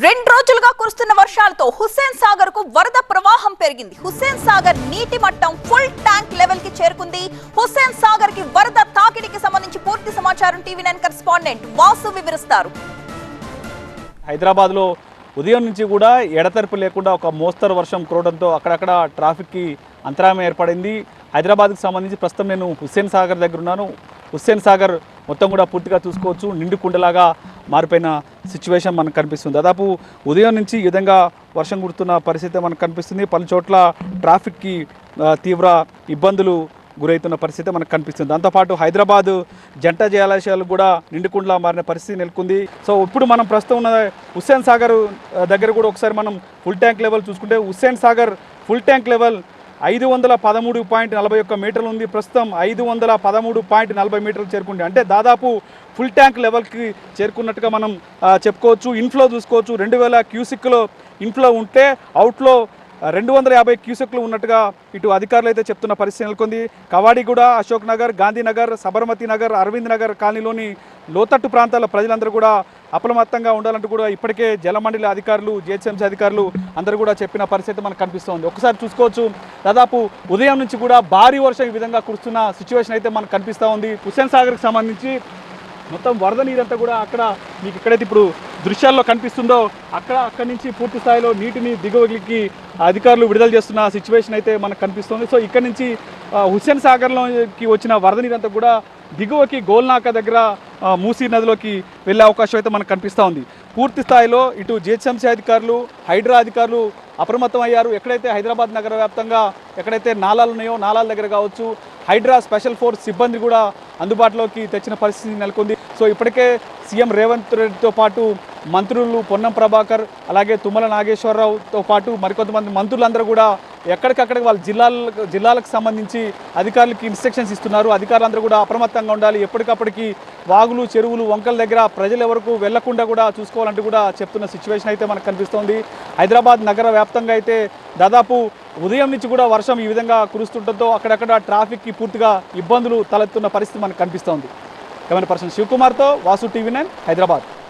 రెండు రోజులుగా కురుస్తున్న వర్షాలతో హుస్సేన్ సాగర్కు వరద ప్రవాహం పెరిగింది. హుస్సేన్ సాగర్ నీటి మట్టం ఫుల్ ట్యాంక్ లెవెల్కి చేరుకుంది. హుస్సేన్ సాగర్కి వరద తాకిడికి సంబంధించి పూర్తి సమాచారం టీవీ నైన్ కరెస్పాండెంట్ వాసు వివరిస్తారు. హైదరాబాద్లో ఉదయం నుంచి కూడా ఎడతెరపు లేకుండా ఒక మోస్తరు వర్షం కురవడంతో అక్కడక్కడ ట్రాఫిక్కి అంతరాయం ఏర్పడింది. హైదరాబాద్కి సంబంధించి ప్రస్తుతం నేను హుస్సేన్ సాగర్ దగ్గర ఉన్నాను. హుస్సేన్ సాగర్ మొత్తం కూడా పూర్తిగా చూసుకోవచ్చు. నిండు కుండలాగా మారిపోయిన సిచ్యువేషన్ మనకు కనిపిస్తుంది. దాదాపు ఉదయం నుంచి ఈ విధంగా వర్షం కుడుతున్న పరిస్థితి మనకు కనిపిస్తుంది. పలు చోట్ల ట్రాఫిక్కి తీవ్ర ఇబ్బందులు గురవుతున్న పరిస్థితి మనకు కనిపిస్తుంది. దాంతోపాటు హైదరాబాద్ జంట జలాశయాలు కూడా నిండుకుండలా మారిన పరిస్థితి నెలకొంది. సో ఇప్పుడు మనం ప్రస్తుతం ఉన్న హుస్సేన్ సాగర్ దగ్గర కూడా ఒకసారి మనం ఫుల్ ట్యాంక్ లెవెల్ చూసుకుంటే Hussain Sagar full tank level ఐదు వందల పదమూడు పాయింట్ నలభై ఒక్క మీటర్లు ఉంది ప్రస్తుతం ఐదు వందల పదమూడు పాయింట్ నలభై మీటర్లు చేరుకుంది. అంటే దాదాపు ఫుల్ ట్యాంక్ లెవెల్కి చేరుకున్నట్టుగా మనం చెప్పుకోవచ్చు. ఇన్ఫ్లో చూసుకోవచ్చు. రెండు వేల క్యూసిక్లో ఇన్ఫ్లో ఉంటే అవుట్లో రెండు వందల యాభై క్యూసెక్లు ఉన్నట్టుగా ఇటు అధికారులు అయితే చెప్తున్న పరిస్థితి నెలకొంది. కవాడిగూడ అశోక్ నగర్ గాంధీనగర్ సబర్మతి నగర్ అరవింద్ నగర్ కాలనీలోని లోతట్టు ప్రాంతాల ప్రజలందరూ కూడా అప్రమత్తంగా ఉండాలంటూ కూడా ఇప్పటికే జలమండలి అధికారులు జిహెచ్ఎంసీ అధికారులు అందరూ కూడా చెప్పిన పరిస్థితి మనకు కనిపిస్తోంది. ఒకసారి చూసుకోవచ్చు దాదాపు ఉదయం నుంచి కూడా భారీ వర్షం ఈ విధంగా కురుస్తున్న సిచ్యువేషన్ అయితే మనకు కనిపిస్తూ ఉంది. హుస్సేన్ సాగర్కి సంబంధించి మొత్తం వరద నీరంతా కూడా అక్కడ మీకు ఇక్కడైతే ఇప్పుడు దృశ్యాల్లో కనిపిస్తుందో అక్కడ అక్కడి నుంచి పూర్తి స్థాయిలో నీటిని దిగువకి అధికారులు విడుదల చేస్తున్న సిచ్యువేషన్ అయితే మనకు కనిపిస్తుంది. సో ఇక్కడ నుంచి హుస్సేన్ సాగర్లోకి వచ్చిన వరద నీరంతా కూడా దిగువకి గోల్నాక దగ్గర మూసీ నదిలోకి వెళ్ళే అవకాశం అయితే మనకు కనిపిస్తూ ఉంది. పూర్తి స్థాయిలో ఇటు జిహెచ్ఎంసీ అధికారులు హైడ్రా అధికారులు అప్రమత్తం అయ్యారు ఎక్కడైతే హైదరాబాద్ నగర వ్యాప్తంగా ఎక్కడైతే నాలాలు ఉన్నాయో నాలాల దగ్గర కావచ్చు హైడ్రా స్పెషల్ ఫోర్స్ సిబ్బంది కూడా అందుబాటులోకి తెచ్చిన పరిస్థితి నెలకొంది. సో ఇప్పటికే సీఎం రేవంత్ రెడ్డితో పాటు మంత్రులు పొన్నం ప్రభాకర్ అలాగే తుమ్మల నాగేశ్వరరావుతో పాటు మరికొంతమంది మంత్రులందరూ కూడా ఎక్కడికక్కడ వాళ్ళ జిల్లాలకు జిల్లాలకు సంబంధించి అధికారులకి ఇన్స్ట్రక్షన్స్ ఇస్తున్నారు. అధికారులందరూ కూడా అప్రమత్తంగా ఉండాలి. ఎప్పటికప్పటికి వాగులు చెరువులు వంకల దగ్గర ప్రజలు ఎవరకు వెళ్ళకుండా కూడా చూసుకోవాలంటూ కూడా చెప్తున్న సిచ్యువేషన్ అయితే మనకు కనిపిస్తోంది. హైదరాబాద్ నగర వ్యాప్తంగా అయితే దాదాపు ఉదయం నుంచి కూడా వర్షం ఈ విధంగా కురుస్తుండటంతో అక్కడక్కడ ట్రాఫిక్కి పూర్తిగా ఇబ్బందులు తలెత్తున్న పరిస్థితి మనకు కనిపిస్తోంది. కెమెరా పర్సన్ శివకుమార్తో వాసు టీవీ నైన్ హైదరాబాద్.